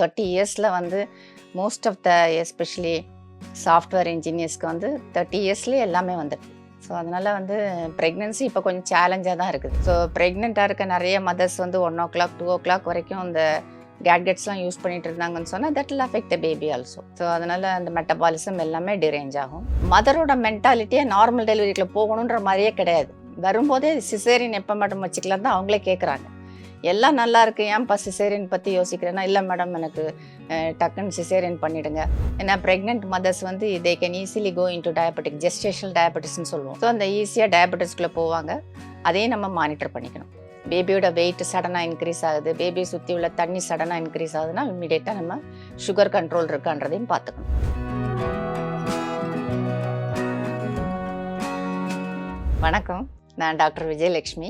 Thirty இயர்ஸில் வந்து most of the especially software இன்ஜினியர்ஸ்க்கு வந்து தேர்ட்டி இயர்ஸ்லேயே எல்லாமே வந்துடுது ஸோ அதனால் வந்து ப்ரெக்னென்சி இப்போ கொஞ்சம் சேலஞ்சாக தான் இருக்குது. ஸோ ப்ரெக்னெண்ட்டாக இருக்க நிறைய மதர்ஸ் வந்து one o'clock two o'clock வரைக்கும் இந்த கேட்கெட்ஸ்லாம் யூஸ் பண்ணிட்டு இருந்தாங்கன்னு சொன்னால் that will affect the baby also so அதனால் அந்த மெட்டபாலிசம் எல்லாமே டிரேஞ்ச் ஆகும். மதரோட மென்டாலிட்டியே நார்மல் டெலிவரிக்குள்ளே போகணுன்ற மாதிரியே கிடையாது. வரும்போதே சிசேரின் எப்போ மட்டும் வச்சுக்கலாம் தான் அவங்களே கேட்குறாங்க எல்லாம் நல்லா இருக்கு. ஏன்ப்பா சிசேரியன் பற்றி யோசிக்கிறேன்னா இல்லை மேடம் எனக்கு டக்குன்னு சிசேரியன் பண்ணிடுங்க. ஏன்னா ப்ரெக்னென்ட் மதர்ஸ் வந்து they can easily go into diabetic gestational டயபெட்டிஸ்னு சொல்லுவோம். ஸோ அந்த ஈஸியாக டயபெட்டிஸ்குள்ளே போவாங்க. அதையும் நம்ம மானிட்டர் பண்ணிக்கணும். பேபியோட வெயிட் சடனாக இன்க்ரீஸ் ஆகுது. பேபியை சுற்றி உள்ள தண்ணி சடனாக இன்க்ரீஸ் ஆகுதுன்னா இம்மிடியேட்டாக நம்ம சுகர் கண்ட்ரோல் இருக்கான்றதையும் பார்த்துக்கணும். வணக்கம். நான் டாக்டர் விஜயலட்சுமி.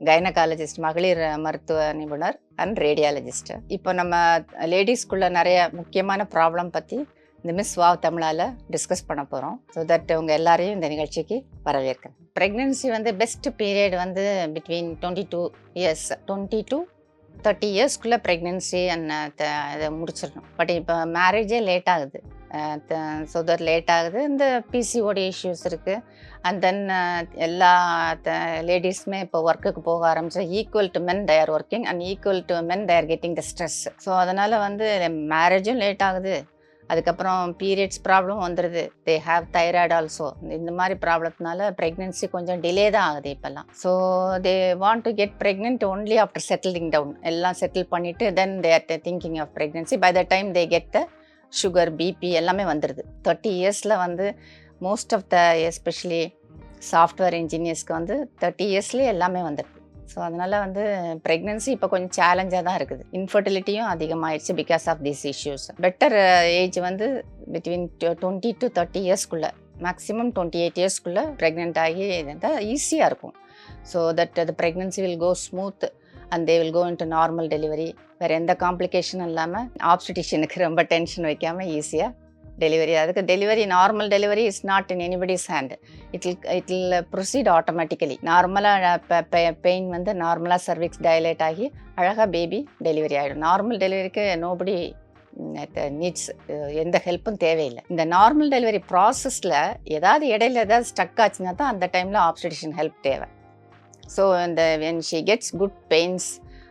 கைனகாலஜிஸ்ட் மகளிர் மருத்துவ நிபுணர் அண்ட் ரேடியாலஜிஸ்ட் இப்போ நம்ம லேடிஸ்க்குள்ள நிறைய முக்கியமான ப்ராப்ளம் பற்றி இந்த மிஸ் வாவ் தமிழால் டிஸ்கஸ் பண்ண போகிறோம் ஸோ தட் உங்கள் எல்லாரையும் இந்த நிகழ்ச்சிக்கு வரவேற்கிறேன். ப்ரெக்னென்சி வந்து பெஸ்ட் பீரியட் வந்து between twenty two years twenty two thirty இயர்ஸ்க்குள்ளே pregnancy and இதை முடிச்சிடணும். பட் இப்போ மேரேஜே லேட் ஆகுது. ஸோ தட் லேட் ஆகுது. இந்த பிசிஓடி இஷ்யூஸ் இருக்குது அண்ட் தென் எல்லா லேடிஸுமே இப்போ ஒர்க்குக்கு போக ஆரம்பிச்சு equal to men they're working and equal to men they're getting the stress so அதனால் வந்து மேரேஜும் லேட் ஆகுது. அதுக்கப்புறம் பீரியட்ஸ் ப்ராப்ளம் வந்துடுது தே ஹாவ் தைராய்டு ஆல்சோ இந்த மாதிரி ப்ராப்ளத்தினால ப்ரெக்னென்சி கொஞ்சம் டிலே தான் ஆகுது இப்போல்லாம். So they want to get pregnant only after settling down எல்லாம் செட்டில் பண்ணிவிட்டு then they are thinking of pregnancy by the time they get the sugar BP எல்லாமே வந்துடுது தேர்ட்டி இயர்ஸில் வந்து most of the especially software இன்ஜினியர்ஸ்க்கு வந்து thirty இயர்ஸ்லேயே எல்லாமே வந்துடுது so அதனால் வந்து ப்ரெக்னென்சி இப்போ கொஞ்சம் சேலஞ்சாக தான் இருக்குது. இன்ஃபர்டிலிட்டியும் அதிகமாகிடுச்சு because of this issues better age வந்து பிட்வீன் டுவெண்ட்டி டு தேர்ட்டி இயர்ஸ்க்குள்ளே மேக்ஸிமம் டுவெண்ட்டி எயிட் இயர்ஸ்க்குள்ளே ப்ரெக்னென்ட் ஆகி இருந்தால் ஈஸியாக இருக்கும். ஸோ தட் அது pregnancy will go smooth and they will go into normal delivery வேறு எந்த காம்ப்ளிகேஷனும் இல்லாமல் ஆப்ஸ்டிஷனுக்கு ரொம்ப டென்ஷன் வைக்காமல் ஈஸியாக டெலிவரி அதுக்கு delivery normal delivery is not in anybody's hand it will it proceed automatically நார்மலாக பெயின் வந்து நார்மலாக சர்விக்ஸ் டைலேட் ஆகி அழகாக பேபி டெலிவரி ஆகிடும் நார்மல் டெலிவரிக்கு நோபடி நீட்ஸ் எந்த ஹெல்ப்பும் தேவையில்லை. இந்த நார்மல் டெலிவரி ப்ராசஸில் ஏதாவது இடையில ஏதாவது ஸ்டக் ஆச்சுன்னா தான் அந்த டைமில் ஆப்ஸ்டிஷன் ஹெல்ப் தேவை. ஸோ இந்த when she gets good pains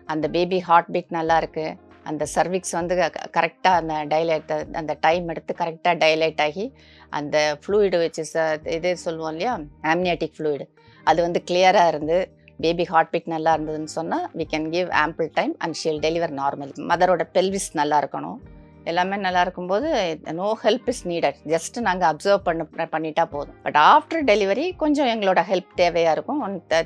அந்த பேபி ஹார்ட் பீட் நல்லா இருக்குது அந்த சர்விக்ஸ் வந்து கரெக்டாக அந்த டைலேட் அந்த டைம் எடுத்து கரெக்டாக டைலேட் ஆகி அந்த ஃப்ளூயிடு வச்சு ச இது சொல்லுவோம் இல்லையா? ஆம்னியாட்டிக் ஃப்ளூயிடு அது வந்து கிளியராக இருந்து பேபி ஹார்ட் பீட் நல்லா இருந்ததுன்னு சொன்னால் we can give ample time and she'll deliver normal மதரோட pelvis நல்லா இருக்கணும். எல்லாமே நல்லா இருக்கும்போது no help is needed just நாங்கள் அப்சர்வ் பண்ண பண்ணிட்டா போதும். பட் ஆஃப்டர் டெலிவரி கொஞ்சம் எங்களோட ஹெல்ப் தேவையாக இருக்கும்.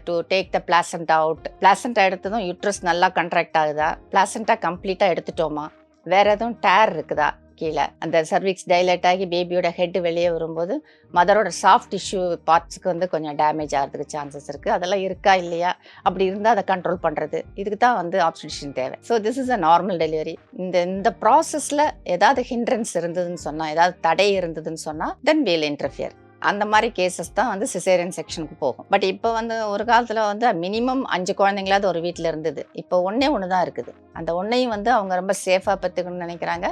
To take the placenta out placenta எடுத்ததும் யூட்ரஸ் நல்லா கண்ட்ராக்ட் ஆகுதா? பிளாசண்டா கம்ப்ளீட்டாக எடுத்துட்டோமா? வேற எதுவும் டேர் இருக்குதா? கீழே. அந்த சர்விக்ஸ் டைலட் ஆகி பேபியோட ஹெட் வெளியே வரும்போது மதரோட சாஃப்ட் டிஷ்யூ பார்ட்ஸுக்கு வந்து கொஞ்சம் டேமேஜ் ஆகிறதுக்கு சான்சஸ் இருக்குது அதெல்லாம் இருக்கா இல்லையா? அப்படி இருந்தால் அதை கண்ட்ரோல் பண்ணுறது இதுக்கு தான் வந்து ஆப்ஸ்டிஷன் தேவை. So this is a normal delivery இந்த இந்த ப்ராசஸில் ஏதாவது ஹிண்ட்ரன்ஸ் இருந்ததுன்னு சொன்னால் ஏதாவது தடை இருந்ததுன்னு சொன்னால் தென் வீல் இன்டர்ஃபியர் அந்த மாதிரி கேசஸ் தான் வந்து சிசேரியன் செக்ஷனுக்கு போகும். பட் இப்போ வந்து ஒரு காலத்தில் வந்து மினிமம் அஞ்சு குழந்தைங்களாவது ஒரு வீட்டில் இருந்தது. இப்போ ஒன்றே ஒன்று தான் இருக்குது. அந்த ஒன்றையும் வந்து அவங்க ரொம்ப சேஃபாக பார்த்துக்கணும்னு நினைக்கிறாங்க.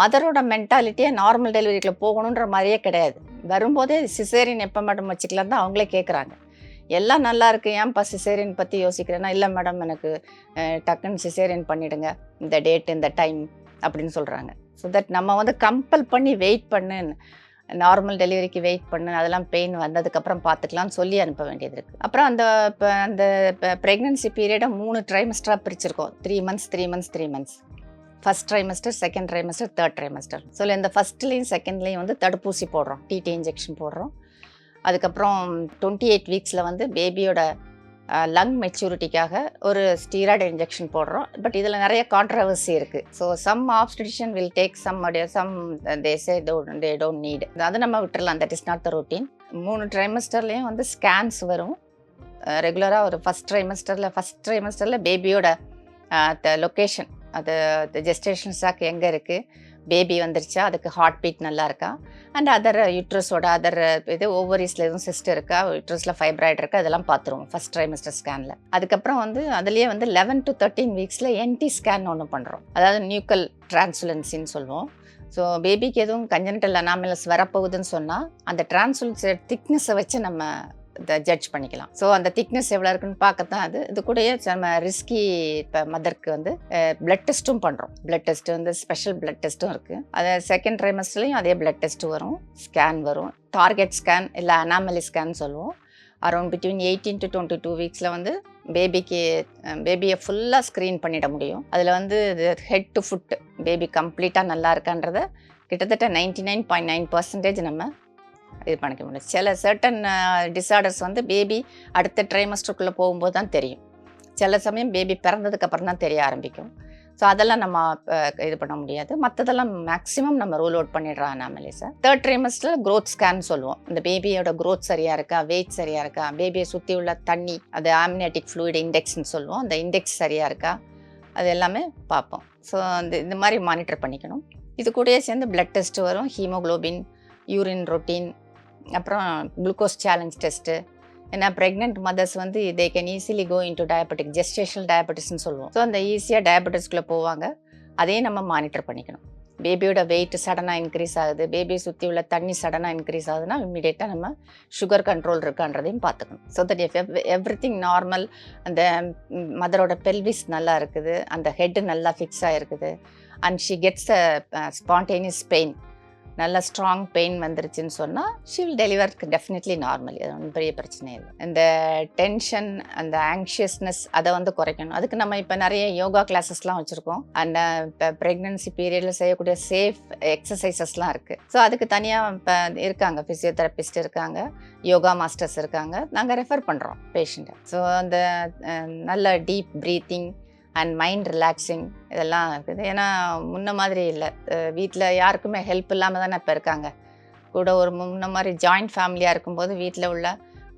மதரோட மென்டாலிட்டியே நார்மல் டெலிவரிக்குள்ள போகணுன்ற மாதிரியே கிடையாது. வரும்போதே சிசேரியன் எப்போ மேடம் வச்சுக்கலாம் தான் அவங்களே கேட்குறாங்க எல்லாம் நல்லா இருக்கு. ஏன்ப்பா சிசேரியன் பற்றி யோசிக்கிறேன்னா இல்லை மேடம் எனக்கு டக்குன்னு சிசேரியன் பண்ணிடுங்க. இந்த டேட் இந்த டைம் அப்படின்னு சொல்கிறாங்க ஸோ தட் நம்ம வந்து கம்பல் பண்ணி வெயிட் பண்ணுன்னு நார்மல் டெலிவரிக்கு வெயிட் பண்ணு அதெல்லாம் பெயின் வந்ததுக்கப்புறம் பார்த்துக்கலாம்னு சொல்லி அனுப்ப வேண்டியது இருக்குது அப்புறம் அந்த இப்போ அந்த ப்ரெக்னென்சி பீரியடை மூணு ட்ரைமஸ்டராக பிரிச்சிருக்கோம். Three months three months three months first trimester second trimester third trimester so இந்த ஃபஸ்ட்லேயும் செகண்ட்லேயும் வந்து தடுப்பூசி போடுறோம். டிடி இன்ஜெக்ஷன் போடுறோம். அதுக்கப்புறம் டுவெண்ட்டி எயிட் வீக்ஸில் வந்து பேபியோட லங் மெச்சூரிட்டிக்காக ஒரு ஸ்டீராய்டு இன்ஜெக்ஷன் போடுறோம். பட் இதில் நிறைய கான்ட்ரவர்சி இருக்குது so some obstetrician will take some some these they don't need அதை நம்ம விட்டுறலாம். That is not the routine மூணு ட்ரைமஸ்டர்லேயும் வந்து ஸ்கேன்ஸ் வரும். ரெகுலராக ஒரு ஃபஸ்ட் ட்ரைமஸ்டரில் ஃபஸ்ட் ட்ரைமஸ்டரில் பேபியோட லொக்கேஷன் அது ஜெஸ்டேஷன் ஸ்டாக் எங்கே இருக்குது பேபி வந்துருச்சா? அதுக்கு ஹார்ட் பீட் நல்லா இருக்கா அண்ட் அதர் யூட்ரஸோட அதர் இது ஓவரிஸில் எதுவும் சிஸ்ட் இருக்கா? யூட்ரஸில் ஃபைப்ராய்டு இருக்கா? அதெல்லாம் பார்த்துருவோம் ஃபஸ்ட் ட்ரைமஸ்டர் ஸ்கேனில் அதுக்கப்புறம் வந்து அதுலேயே வந்து லெவன் டு தேர்ட்டீன் வீக்ஸில் என்டி ஸ்கேன் ஒன்று பண்ணுறோம் அதாவது நியூக்கல் டிரான்சுலன்சின்னு சொல்லுவோம். ஸோ பேபிக்கு எதுவும் கஞ்சன்டல் அனாமிலஸ் வரப்போகுதுன்னு சொன்னால் அந்த டிரான்சுலன்ஸ் திக்னஸை வச்சு நம்ம இதை ஜட்ஜ் பண்ணிக்கலாம். ஸோ அந்த திக்னஸ் எவ்வளோ இருக்குன்னு பார்க்கத்தான் அது. இது கூடயே நம்ம ரிஸ்கி இப்போ மதருக்கு வந்து பிளட் டெஸ்ட்டும் பண்ணுறோம் பிளட் டெஸ்ட் வந்து ஸ்பெஷல் பிளட் டெஸ்ட்டும் இருக்குது அது செகண்ட் ட்ரைமஸ்ட்லேயும் அதே பிளட் டெஸ்ட் வரும். ஸ்கேன் வரும். டார்கெட் ஸ்கேன் இல்லை அனாமலி ஸ்கேன் சொல்லுவோம். Around between eighteen to twenty two வீக்ஸில் வந்து பேபிக்கு பேபியை ஃபுல்லாக ஸ்க்ரீன் பண்ணிட முடியும். அதில் வந்து ஹெட் டு ஃபுட் பேபி கம்ப்ளீட்டாக நல்லா இருக்கான்றத கிட்டத்தட்ட ninety nine point nine percentage நம்ம இது பண்ணிக்க முடியும் சில சர்டன் டிஸார்டர்ஸ் வந்து பேபி அடுத்த ட்ரைமஸ்டருக்குள்ளே போகும்போது தான் தெரியும். சில சமயம் பேபி பிறந்ததுக்கப்புறம் தான் தெரிய ஆரம்பிக்கும். ஸோ அதெல்லாம் நம்ம இது பண்ண முடியாது. மற்றதெல்லாம் மேக்ஸிமம் நம்ம ரூல் அவுட் பண்ணிடுறோம் அனாமலிஸை தேர்ட் ட்ரைமஸ்டர் க்ரோத் ஸ்கேன் சொல்லுவோம். இந்த பேபியோட க்ரோத் சரியாக இருக்கா? வெயிட் சரியாக இருக்கா? பேபியை சுற்றி உள்ள தண்ணி அது ஆம்னியாட்டிக் ஃப்ளூயிட் இண்டெக்ஸ்னு சொல்லுவோம். அந்த இண்டெக்ஸ் சரியாக இருக்கா? அது எல்லாமே பார்ப்போம். ஸோ அந்த இந்த மாதிரி மானிட்டர் பண்ணிக்கணும். இது கூடயே சேர்ந்து பிளட் டெஸ்ட் வரும். ஹீமோகுளோபின் யூரின் ரொட்டீன் அப்புறம் குளுக்கோஸ் சேலஞ்ச் டெஸ்ட்டு ஏன்னா ப்ரெக்னென்ட் மதர்ஸ் வந்து they can easily go into diabetic gestational டயபெட்டிஸ்னு சொல்லுவோம். ஸோ அந்த ஈஸியாக டயபெட்டிஸ்குள்ளே போவாங்க. அதையும் நம்ம மானிட்டர் பண்ணிக்கணும். பேபியோட வெயிட் சடனாக இன்க்ரீஸ் ஆகுது. பேபியை சுற்றி உள்ள தண்ணி சடனாக இன்க்ரீஸ் ஆகுதுன்னா இம்மிடியேட்டாக நம்ம சுகர் கண்ட்ரோல் இருக்கான்றதையும் பார்த்துக்கணும். So that if everything normal அந்த மதரோட பெல்விஸ் நல்லா இருக்குது அந்த ஹெட் நல்லா ஃபிக்ஸ் ஆகிருக்குது and she gets a spontaneous pain நல்ல ஸ்ட்ராங் பெயின் வந்துருச்சுன்னு சொன்னால் she will deliver definitely normal அது ஒன்றும் பெரிய பிரச்சனை இல்லை. இந்த டென்ஷன் அந்த ஆங்ஷியஸ்னஸ் அதை வந்து குறைக்கணும். அதுக்கு நம்ம இப்போ நிறைய யோகா கிளாஸஸ்லாம் வச்சுருக்கோம். அந்த இப்போ ப்ரெக்னென்சி பீரியடில் செய்யக்கூடிய சேஃப் எக்ஸசைசஸ்லாம் இருக்குது ஸோ அதுக்கு தனியாக இப்போ இருக்காங்க. ஃபிசியோதெரபிஸ்ட் இருக்காங்க யோகா மாஸ்டர்ஸ் இருக்காங்க. நாங்கள் ரெஃபர் பண்ணுறோம் பேஷண்ட்டை ஸோ அந்த நல்ல deep breathing and mind relaxing இதெல்லாம் இருக்குது. ஏன்னா முன்ன மாதிரி இல்லை. வீட்டில் யாருக்குமே ஹெல்ப் இல்லாமல் தானே இப்போ இருக்காங்க. கூட ஒரு முன்ன மாதிரி ஜாயிண்ட் ஃபேமிலியாக இருக்கும்போது வீட்டில் உள்ள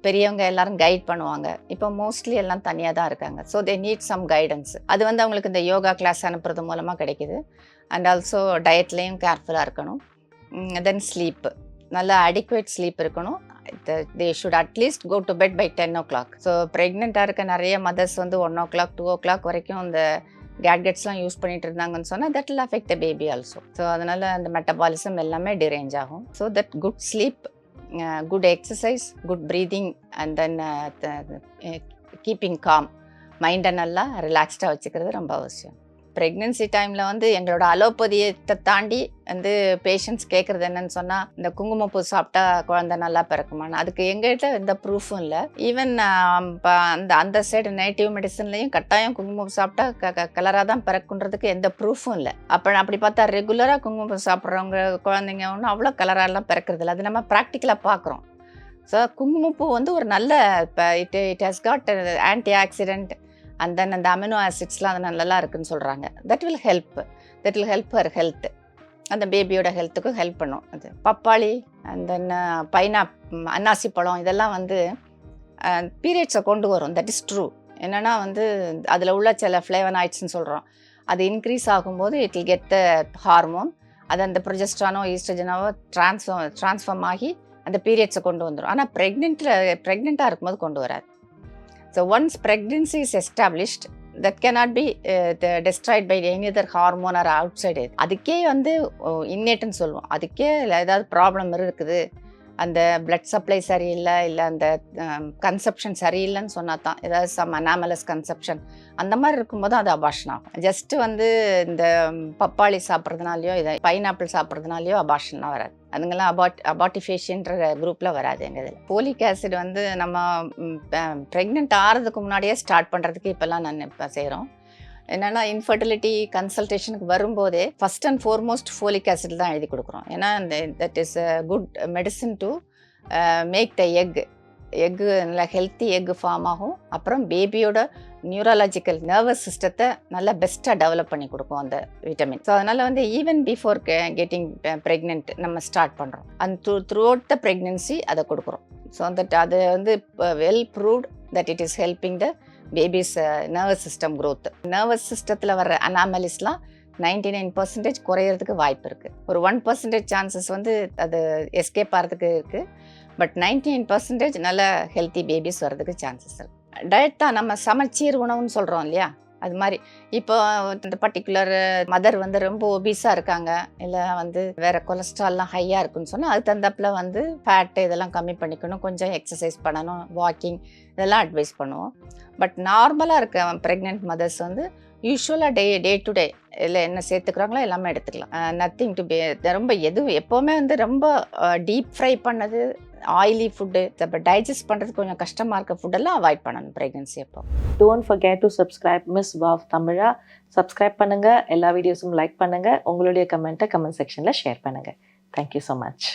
பெரியவங்க எல்லாரும் கைட் பண்ணுவாங்க. இப்போ மோஸ்ட்லி எல்லாம் தனியாக தான் இருக்காங்க. So they need some guidance அது வந்து அவங்களுக்கு இந்த யோகா கிளாஸ் அனுப்புறது மூலமாக கிடைக்குது. அண்ட் ஆல்சோ டயட்லேயும் கேர்ஃபுல்லாக இருக்கணும். தென் ஸ்லீப் நல்லா அடிக்குவேட் ஸ்லீப் இருக்கணும். They should at least go to bed by ten o'clock so ப்ரெக்னெண்ட்டாக இருக்க நிறைய மதர்ஸ் வந்து one o'clock two o'clock வரைக்கும் இந்த கேட்கெட்ஸ்லாம் யூஸ் பண்ணிட்டு இருந்தாங்கன்னு சொன்னால் that will affect the baby also so அதனால் அந்த மெட்டபாலிசம் எல்லாமே டிரேஞ்ச் ஆகும். So that good sleep good exercise good breathing and then keeping calm மைண்டை நல்லா ரிலாக்ஸ்டாக வச்சுக்கிறது ரொம்ப அவசியம். ப்ரெக்னென்சி டைமில் வந்து எங்களோட அலோபதியத்தை தாண்டி வந்து பேஷண்ட்ஸ் கேட்குறது என்னன்னு சொன்னால் இந்த குங்குமப்பூ சாப்பிட்டா குழந்தை நல்லா பிறக்குமான்னு. அதுக்கு எங்கள்கிட்ட எந்த ப்ரூஃபும் இல்லை. ஈவன் இப்போ அந்த அந்த சைடு நேட்டிவ் மெடிசன்லையும் கட்டாயம் குங்குமப்பூ சாப்பிட்டா க க கலராக தான் பிறக்குன்றதுக்கு எந்த ப்ரூஃபும் இல்லை. அப்போ அப்படி பார்த்தா ரெகுலராக குங்குமப்பூ சாப்பிட்றவங்க குழந்தைங்க ஒன்றும் அவ்வளோ கலராலாம் பிறக்கிறது இல்லை. அது நம்ம ப்ராக்டிக்கலாக பார்க்குறோம். ஸோ குங்குமப்பூ வந்து ஒரு நல்ல இப்போ it it has got antioxidant and then அந்த அமினோ ஆசிட்ஸ்லாம் அது நல்லா இருக்குன்னு சொல்கிறாங்க that will help that will help her health அந்த பேபியோட ஹெல்த்துக்கும் ஹெல்ப் பண்ணும் அது. பப்பாளி அண்ட் தென் பைனா அன்னாசி பழம் இதெல்லாம் வந்து uh, பீரியட்ஸை கொண்டு வரும். தட் இஸ் ட்ரூ என்னென்னா வந்து அதில் உள்ள சில ஃப்ளேவனாய்ட்ஸ்னு சொல்கிறோம் அது இன்க்ரீஸ் ஆகும்போது it will get the hormone அது அந்த ப்ரொஜெஸ்ட்ரானோ ஈஸ்ட்ரஜனாவோ ட்ரான்ஸ்ஃபார்ம் ட்ரான்ஸ்ஃபார்ம் ஆகி அந்த பீரியட்ஸை கொண்டு வந்துடும் ஆனால் ப்ரெக்னென்ட்டில் ப்ரெக்னெண்ட்டாக இருக்கும்போது கொண்டு வராது. So once pregnancy is established that cannot be destroyed by any hormone or outside அதுக்கே வந்து இன்னேட்டுன்னு சொல்லுவோம். அதுக்கே ஏதாவது ப்ராப்ளம் இருக்குது. அந்த பிளட் சப்ளை சரியில்லை இல்லை அந்த கன்செப்ஷன் சரியில்லைன்னு சொன்னால் தான் ஏதாவது சம் அனாமலஸ் கன்செப்ஷன் அந்த மாதிரி இருக்கும்போது அது அபாஷன் ஆகும். ஜஸ்ட் வந்து இந்த பப்பாளி சாப்பிட்றதுனாலையோ இதை பைனாப்பிள் சாப்பிட்றதுனாலையோ அபாஷன்லாம் வராது. அதுங்கெல்லாம் அபாட் அபாட்டிஃபேஷியன்ற குரூப்பில் வராது எங்கள் இதில். போலிக் ஆசிட் வந்து நம்ம ப்ரெக்னென்ட் ஆகிறதுக்கு முன்னாடியே ஸ்டார்ட் பண்ணுறதுக்கு இப்போல்லாம் நான் இப்போ செய்கிறோம் என்னென்னா இன்ஃபர்டிலிட்டி கன்சல்டேஷனுக்கு வரும்போதே first and foremost folic acid தான் எழுதி கொடுக்குறோம். ஏன்னா இந்த that is a good medicine to make the egg egg நல்லா ஹெல்த்தி எக் ஃபார்ம் ஆகும். அப்புறம் பேபியோட நியூரலாஜிக்கல் நர்வஸ் சிஸ்டத்தை நல்லா பெஸ்ட்டாக டெவலப் பண்ணி கொடுக்கும் அந்த விட்டமின் ஸோ அதனால் வந்து ஈவன் பிஃபோர் கெட்டிங் ப்ரெக்னென்ட் நம்ம ஸ்டார்ட் பண்ணுறோம் அந்த through throughout the pregnancy அதை கொடுக்குறோம். ஸோ தட் அது வந்து well proved that it is helping the baby's nervous system growth nervous சிஸ்டத்தில் வர அனாமலிஸ்லாம் நைன்டி நைன் பர்சன்டேஜ் குறையிறதுக்கு வாய்ப்பு இருக்குது ஒரு ஒன் பர்சன்டேஜ் சான்சஸ் வந்து அது எஸ்கேப் ஆகிறதுக்கு இருக்குது பட் நைன்டி நைன் பர்சன்டேஜ் நல்ல ஹெல்த்தி பேபிஸ் வர்றதுக்கு சான்சஸ் இருக்குது டயட் தான் நம்ம சமச்சீர் உணவுன்னு சொல்கிறோம் இல்லையா? அது மாதிரி. இப்போ இந்த பர்டிகுலர் மதர் வந்து ரொம்ப ஒபீஸாக இருக்காங்க. இல்லை வந்து வேறு கொலஸ்ட்ரால்லாம் ஹையாக இருக்குன்னு சொன்னால் அது தந்தப்பில் வந்து ஃபேட்டு இதெல்லாம் கம்மி பண்ணிக்கணும். கொஞ்சம் எக்ஸசைஸ் பண்ணணும். வாக்கிங் இதெல்லாம் அட்வைஸ் பண்ணுவோம். பட் நார்மலாக இருக்க ப்ரெக்னென்ட் மதர்ஸ் வந்து யூஸ்வலாக டே டே டு டே இல்லை என்ன சேர்த்துக்கிறாங்களோ எல்லாமே எடுத்துக்கலாம். நத்திங் டு பே ரொம்ப எதுவும் எப்போவுமே வந்து ரொம்ப uh, டீப் ஃப்ரை பண்ணது ஆயிலி ஃபுட்டு இப்போ டைஜஸ்ட் பண்ணுறது கொஞ்சம் கஷ்டமாக இருக்க ஃபுட்டெல்லாம் அவாய்ட் பண்ணணும் ப்ரெக்னன்சி அப்போ. Don't forget to subscribe miss wow Tamizha subscribe பண்ணுங்கள் எல்லா வீடியோஸும் லைக் பண்ணுங்கள் உங்களுடைய கமெண்ட்டை கமெண்ட் செக்ஷனில் ஷேர் பண்ணுங்கள் தேங்க்யூ ஸோ மச்